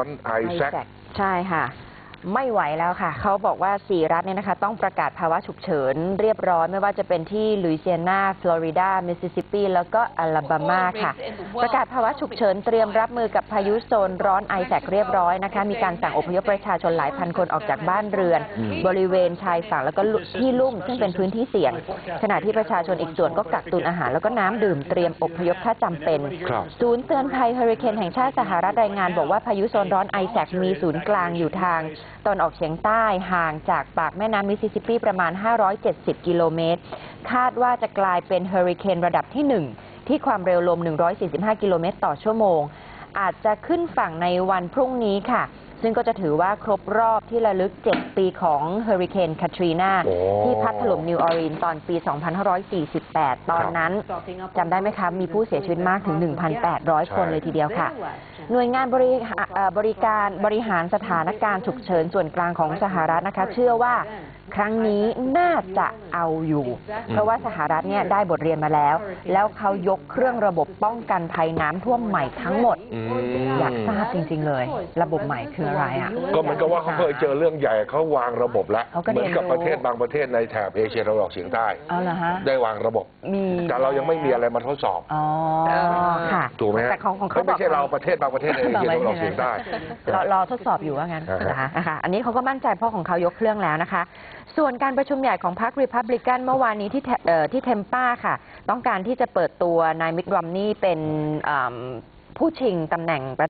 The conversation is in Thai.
อนไอแซคใช่ค่ะ ไม่ไหวแล้วค่ะ เขาบอกว่าสี่รัฐเนี่ยนะคะ ต้องประกาศภาวะฉุกเฉินเรียบร้อย ไม่ว่าจะเป็นที่ลุยเซียนาฟลอริดา มิสซิสซิปปี แล้วก็อลาบามาค่ะ ประกาศภาวะฉุกเฉินเตรียมรับมือกับพายุโซนร้อนไอแซคเรียบร้อยนะคะ มีการสั่งอพยพประชาชนหลายพันคนออกจากบ้านเรือน บริเวณชายฝั่งแล้วก็ที่ลุ่มซึ่งเป็นพื้นที่เสี่ยง ขณะที่ประชาชนอีกส่วนก็กักตุนอาหารแล้วก็น้ำดื่มเตรียมอพยพถ้าจำเป็นครับศูนย์เตือนภัยเฮอริเคนแห่งชาติสหรัฐรายงานบอกว่าพายุโซนร้อนไอแซคมีศูนย์กลางอยู่ทางตอนออกเฉียงใต้ห่างจากปากแม่น้ำมิสซิสซิปปีประมาณ 570 กิโลเมตร คาดว่าจะกลายเป็นเฮอริเคนระดับที่ 1 ที่ความเร็วลม 145 กิโลเมตรต่อชั่วโมง อาจจะขึ้นฝั่งในวันพรุ่งนี้ค่ะ ซึ่งก็จะถือว่าครบรอบที่ระลึก 7 ปีของเฮอริเคนคาทรีนาโอ้ ที่พัดถล่มนิวออร์ลีนส์ตอนปี 2548 ตอนนั้นจำได้ไหมคะ มีผู้เสียชีวิตมากถึง 1,800 คนเลยทีเดียวค่ะ หน่วยงานบริหาเอ่อบริการบริหารสถานการณ์ฉุกเฉินส่วนกลางของสหรัฐนะคะ เชื่อว่าครั้งนี้น่าจะเอาอยู่ เพราะว่าสหรัฐเนี่ยได้บทเรียนมาแล้ว แล้วเขายกเครื่องระบบป้องกันภัยน้ำท่วมใหม่ทั้งหมด อืม อยากทราบจริง ๆ เลย ระบบใหม่คืออะไรอะ ก็เหมือนกับว่าเขาเคยเจอเรื่องใหญ่เขาวางระบบแล้วเขาก็เหมือนกับเรียนรู้ประเทศบางประเทศในแถบเอเชียตะวันออกเฉียงใต้ เอาเหรอฮะ ได้วางระบบ มี แต่เรายังไม่มีอะไรมาทดสอบ อ๋อค่ะ ถูกไหมฮะแต่ของของเขาไม่ใช่บอกเราประเทศบางประเทศในเอเชียตะวันออกเฉียงใต้ รอรอทดสอบอยู่ว่างั้นอ่าฮะ นะคะนะคะอันนี้เขาก็มั่นใจเพราะของเขายกเครื่องแล้วนะคะ ส่วนการประชุมใหญ่ของพรรครีพับลิกันเมื่อวานนี้ที่เทเอ่อที่เทมป้าค่ะ ต้องการที่จะเปิดตัวนายมิกรัมนี่เป็นอ่ำผู้ชิงตำแหน่งประ